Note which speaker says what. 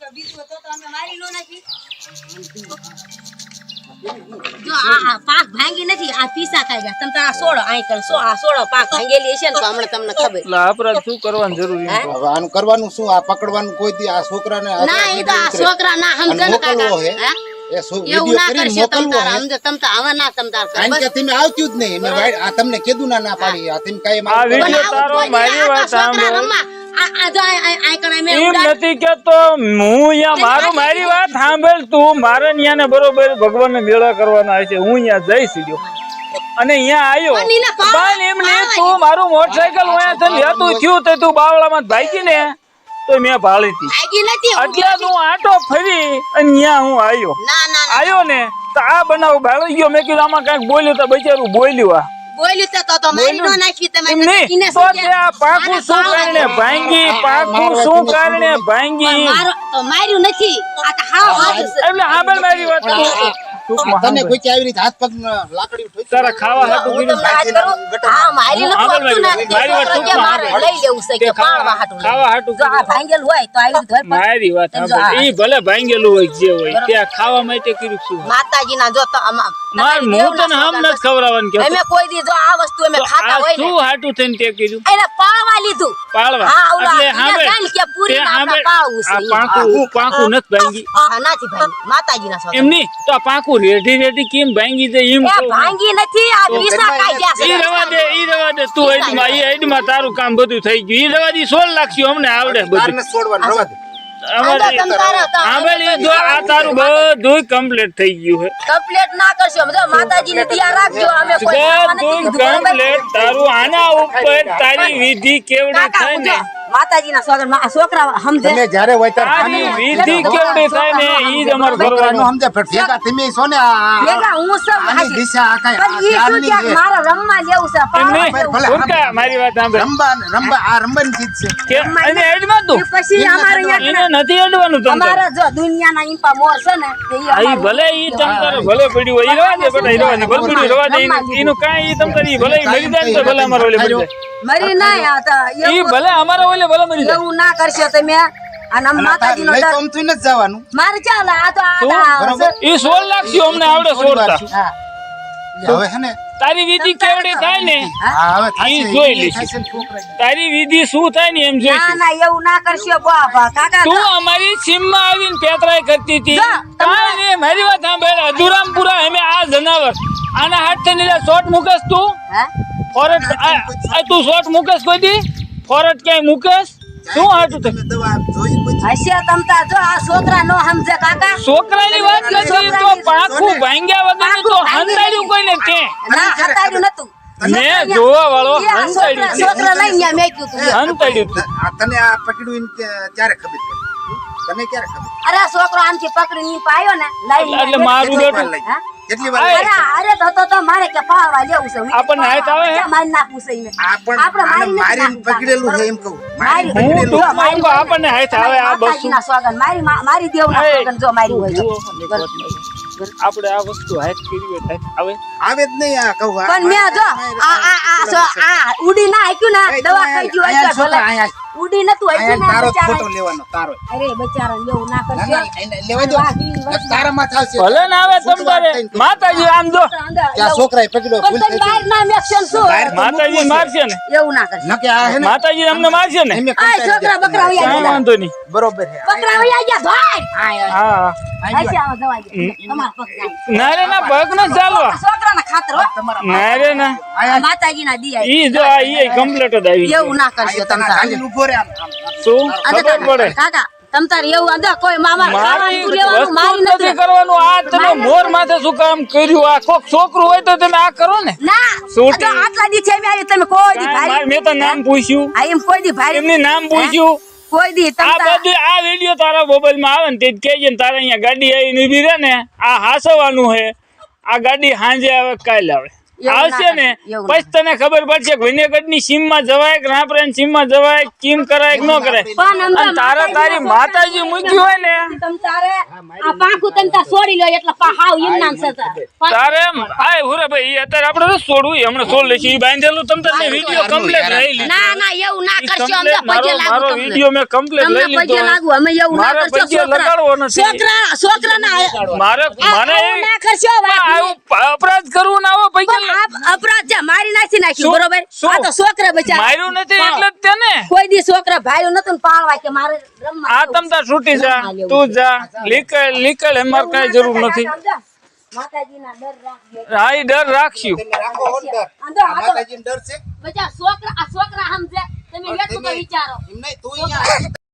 Speaker 1: તો બીજું તો તો અમે મારી નો નાખી જો આ પાક ભાંગી નથી આ પીસા ખાઈ ગયા. તમે આ સોળો આઈ સો આ સોળો પાક ભાંગેલી છે ને તો હમણાં તમને ખબર.
Speaker 2: એટલે અપરાધ શું કરવાનું જરૂરી.
Speaker 3: હવે આનું કરવાનું શું? આ પકડવાનું કોઈ દી આ છોકરાને
Speaker 1: ના એ તો આ છોકરા ના સમજે ને કાકા. હે?
Speaker 3: એ સો વિડિયો
Speaker 1: ના
Speaker 3: કરીને
Speaker 1: કરશો તમ
Speaker 3: મોકલવો હે?
Speaker 1: તમ તાર હવે ના તમ તાર
Speaker 3: કારણ કે તમે આવતું જ નહીં. મેં આ તમને કીધું ના ના પાડી. આ તમે કાંઈ
Speaker 2: આ વિડિયો તારો મારી વાત સાંભળ. નથી કેતો હું મારું મારી વાત સાંભળ તું મારે ને બરોબર ભગવાન મેળા કરવાના છે હું ત્યાં જઈ સીડ્યો અને અહીંયા આવ્યો
Speaker 1: પણ
Speaker 2: એમ ને તું મારું મોટરસાયકલ અહીંયા થઈને લેતું થયું તે તું બાવળામાં ભાગી ને તો મેં ભાળી હતી. એટલે હું આટો ફરી અને અહીંયા હું આવ્યો આવ્યો ને તો આ બનાવ ભાળી ગયો. મેં કીધું આમાં કાંઈક બોલ્યું તો બચારું બોલ્યું આ.
Speaker 1: બોલ્યું તો તો મારી નો નાખી તમે
Speaker 2: એમ નહીં.
Speaker 1: એને
Speaker 2: તો
Speaker 1: શું
Speaker 2: તે
Speaker 1: કે?
Speaker 2: આ પાકું શું કારણે ભાંગી? પાકું શું કારણે ભાંગી?
Speaker 1: મારો તો માર્યું નથી. આ તો હાવ હાથ.
Speaker 2: એટલે સાંભળ મારી વાત તું.
Speaker 3: તને કોઈ કે આવી રીતે હાથ પગ લાકડી ઠોકી
Speaker 2: તારા ખાવા હાટુ
Speaker 1: તમને હા મારી નથી
Speaker 2: આગળ
Speaker 1: ના
Speaker 2: મારી- વાત.
Speaker 1: લઈ લેવું છે કે
Speaker 2: ખાવા-
Speaker 1: પાડવા
Speaker 2: ખાવા હાટુ
Speaker 1: જો આ ભાંગેલું હોય તો આવી ધર પર
Speaker 2: મારી વાત ઈ ભલે ભાંગેલું હોય જે હોય ત્યાં ખાવા માટે કર્યું શું?
Speaker 1: માતાજીના જો તો આમાં
Speaker 2: માર
Speaker 1: મોટન
Speaker 2: હમ ન ખવરાવન કે
Speaker 1: અમે કોઈ દી જો આ વસ્તુ અમે ખાતા હોય
Speaker 2: શું હાટું થઈને તે કીધું?
Speaker 1: એને પાળવા લીધું.
Speaker 2: પાળવા?
Speaker 1: હા, ઓલા
Speaker 2: એટલે
Speaker 1: ને કે પૂરી ના પાળવું છે
Speaker 2: આ. પાંખું પાંખું નથી ભાંગી.
Speaker 1: આ નાથી ભાંગી. માતાજીના સ્વાગત
Speaker 2: એમ નહીં? તો આ પાંખું રેડી રેડી કેમ ભાંગી છે એમ
Speaker 1: ભાંગી નથી આ પીસા કાઈ ગયા છે.
Speaker 2: ઈ રવા દે ઈ રવા દે. તું હેડમાં ઈ હેડમાં તારું કામ બધું થઈ ગયું. ઈ રવા દી 16 લાખ છે અમને આવડે બધું
Speaker 3: તારને છોડવા રવા દે.
Speaker 2: જો આ તારું બધું કમ્પ્લીટ થઈ ગયું છે.
Speaker 1: કમ્પ્લેટ ના કરશો માતાજીને રાખજો અમે કોઈ?
Speaker 2: કમ્પ્લીટ તારું આના ઉપર તારી વિધિ કેવડી
Speaker 1: થઈ
Speaker 2: થાય ને?
Speaker 1: માતાજીના સ્વાગત છોકરા સમજે.
Speaker 3: તમે જ્યારે હોય ત્યારે
Speaker 2: વિધિ કેવડી થાય ને ઈ જ અમારે કરવાનું
Speaker 3: સમજે પણ ભેગા તમે છો ને આ- આ-
Speaker 1: ભેગા હું સબ
Speaker 3: આની દિશા આ કાંઈ
Speaker 1: પણ ઈ શું
Speaker 3: જ્ઞાનની
Speaker 1: ક્યાંક રમવા લેવું છે
Speaker 2: એમ
Speaker 1: પાડવા
Speaker 3: ભલે,
Speaker 2: મારી વાત સાંભળ.
Speaker 3: રમવા રમવા આ રમવાની ચીજ છે.
Speaker 2: કે અને હેડમાં તું?
Speaker 1: ઈ પછી અમારે અહીંયા
Speaker 2: નથી હેડવાનું તમ તારે.
Speaker 1: જો દુનિયાના ઈંપા મોર છે ને ઈ
Speaker 2: આ ભલે ઈ તમ ભલે પડ્યું હોય રવા દે બેટા ઈ રવા દે ભલે પડ્યું રવા દે ઈનું- કાંઈ ઈ ભલે ઈ મરી જાય તો ભલે અમારે ઓલે મરી જાય
Speaker 1: મરી ના આ
Speaker 2: ઈ ભલે અમારે ઓલે ભલે મરી જાય
Speaker 1: એવું ના કરશો તમે. અને આમ માતાજીનો
Speaker 3: લઈ તો નથી જવાનું.
Speaker 1: મારે ચાલે આ તો આ
Speaker 2: શું?
Speaker 1: આ
Speaker 3: બરોબર.
Speaker 2: ઈ અમને આવડે સોળતા.
Speaker 3: હવે હે ને
Speaker 2: તારી વિધિ કેવડી થાય ને?
Speaker 3: હા હવે થશે.
Speaker 2: ઈ જોઈ
Speaker 3: ને છોકરા
Speaker 2: તારી વિધિ શું થાય ને એમ
Speaker 1: ના ના એવું ના કરશો બાપા કાકા
Speaker 2: તું અમારી સીમમાં આવીને પેતરાય કરતી હતી.
Speaker 1: જા,
Speaker 2: કાંઈ નહીં મારી વાત સાંભળ અધુરામપુરા અમે આ જનાવર. આના હાથ થઈને લે શોટ મૂકેશ તું?
Speaker 1: હા?
Speaker 2: ફોરટ આ આ તું શોટ મૂકેશ કોઈ દી? ફોરટ ક્યાંય મૂકેશ? શું હાટું
Speaker 3: તમે દવા જોઈ કોઈ
Speaker 1: હશે તમતા જો આ છોકરા નો સમજે કાકા.
Speaker 2: છોકરાની વાત કરતી તો પાખું ભાંગ્યા વગર તો હંતાડ્યું કોઈને તે
Speaker 1: ના હતાડ્યું નતું
Speaker 2: મેં જોવા વાળો હંતાડ્યું
Speaker 1: છોકરા લઈને ત્યાં મેક્યું તું.
Speaker 2: હંતાડ્યું
Speaker 3: તને આ પકડ્યું ત્યારે ખબર પડી? તને ક્યારે ખબર
Speaker 1: અરે છોકરો આમથી પકડી ની પાયો ને લઈ
Speaker 2: એટલે મારું બેટું?
Speaker 3: કેટલી વાર
Speaker 2: આ-
Speaker 1: અરે અરે તો મારે કે પાવા લેવું છે
Speaker 2: આપણને હાથ આવે હે?
Speaker 1: મારી છે ઈને. આપણે મારી નથી
Speaker 3: મારીને
Speaker 1: નાખવું.
Speaker 3: પકડેલું છે એમ કહું
Speaker 1: મારી-
Speaker 2: હું
Speaker 3: પકડેલું
Speaker 1: મારી
Speaker 2: એમ આપણને હાથ આવે આ બસું
Speaker 1: માતાજીના સ્વાગત મારી મા- મારી દેવના
Speaker 2: એ,
Speaker 1: સ્વાગત જો મારી હોય
Speaker 2: આપણે આ વસ્તુ હાથ કરી આવે
Speaker 3: આવે જ નહીં આ કહું
Speaker 1: પણ મેં જો આ આ આ આ ઉડી ના હાક્યું ને દવા ખાઈ ગયું ભલે. ઉડી નતું
Speaker 3: અહીંયા
Speaker 1: ને
Speaker 3: તારો ફોટો લેવાનો તારો
Speaker 1: અરે બચારા એવું ના
Speaker 3: ના,
Speaker 1: કરજો
Speaker 3: ના, લેવા દો.
Speaker 1: તારા
Speaker 3: માં થાશે
Speaker 2: ભલે ના આવે તમ તારે. માતાજી આમ જો.
Speaker 3: ત્યાં છોકરાએ પકડ્યો, ભૂલ થઈ
Speaker 1: બહાર ના મેક્શન ને શું?
Speaker 2: માતાજી મારશે ને.
Speaker 1: એવું ના કરશો.
Speaker 3: નકે આ હે ને,
Speaker 2: માતાજી અમને મારશે ને.
Speaker 1: આ છોકરા બકરા
Speaker 2: હોય
Speaker 1: આ
Speaker 2: વાંધો નહીં.
Speaker 3: બરોબર છે.
Speaker 1: બકરા હોય ગયા ભાઈ!
Speaker 2: હા
Speaker 1: હા. દે. તમારા.
Speaker 2: ના રે ના પગ ન ચાલવા.
Speaker 1: છોકરાના ખાતર હો.
Speaker 3: તમારા
Speaker 2: ના રે ના.
Speaker 1: આ માતાજીના દિયા.
Speaker 2: ઈ જો આ ઈ કમ્પ્લીટ જ આવી
Speaker 1: એવું ના કરશો તમ
Speaker 3: રહે આમ.
Speaker 2: શું? ખબર પડે?
Speaker 1: કાકા તમ એવું અંદર કોઈ મામા લેવાનું મારી
Speaker 2: નથી
Speaker 1: નથી.
Speaker 2: કરવાનું. આ તમે મોર માથે શું કામ કર્યું? આ કોક છોકરું હોય તો તમે આ કરો ને.
Speaker 1: ના
Speaker 2: છોટી.
Speaker 1: આટલા દી છે મેં તમે કોઈ દી ભારી
Speaker 2: મેં તો નામ પૂછ્યું.
Speaker 1: આ એમ કોઈ દી ભારી
Speaker 2: એમની નામ પૂછ્યું.
Speaker 1: કોઈ દી
Speaker 2: આ
Speaker 1: તાર
Speaker 2: બધું આ વીડિયો તારા મોબાઈલમાં આવે ને તે કહેજે ને તારે અહીંયા ગાડી આવીને ઊભી રહે ને આ હાસવાનું છે આ ગાડી હાંજે આવે કાલે આવે. આવશે ને પછી તને ખબર પડશે કે વિનેગઢની સીમમાં જવાય કે રાપરા સીમમાં જવાય કેમ કરાય કે ન કરાય. તારા તારી માતાજી મૂકી હોય ને.
Speaker 1: તારે આ પાકું તમ તાર છોડી લો એટલે પા ઈમ નામ છે તારે
Speaker 2: આય હુરે ભાઈ અત્યારે આપણે તો છોડવું ઈ હમણાં છોડ લેશું ઈ બાંધેલું તમ તારે વીડિયો કમ્પ્લીટ લઈ લીધો.
Speaker 1: ના ના એવું ના કરશો અમને પગે લાગુ
Speaker 2: મારો
Speaker 1: તમને.
Speaker 2: વીડિયો મેં કમ્પ્લીટ
Speaker 1: તમને
Speaker 2: લઈ
Speaker 1: પગે લાગુ અમે એવું ના
Speaker 2: મારે
Speaker 1: કરશો છોકરા. છોકરા છોકરા ના
Speaker 2: મારે મને
Speaker 1: ના કરશો
Speaker 2: અપરાધ કરવું ના આવો પૈસા
Speaker 1: આપ અપરાધ છે મારી નાખી નાખ્યું બરોબર? આ તો છોકરા બચારા.
Speaker 2: માર્યું નથી એટલે જ તેને
Speaker 1: કોઈ દી છોકરા ભાઈઓ નતો ને પાળવા કે મારે રમવા
Speaker 2: આ તમ તાર છૂટી જા તું જા. લીકળ લીકળ એમ કઈ જરૂર નથી.
Speaker 1: માતાજીના ડર રાખજો.
Speaker 2: હા ઈ ડર રાખશું
Speaker 3: તમે રાખો હો ડર.
Speaker 1: આ તો- આ તો
Speaker 3: માતાજીને ડર છે?
Speaker 1: બચા છોકરા આ છોકરા સમજે તમે એટલું તો વિચારો.
Speaker 3: એમ નહીં તું અહીંયા.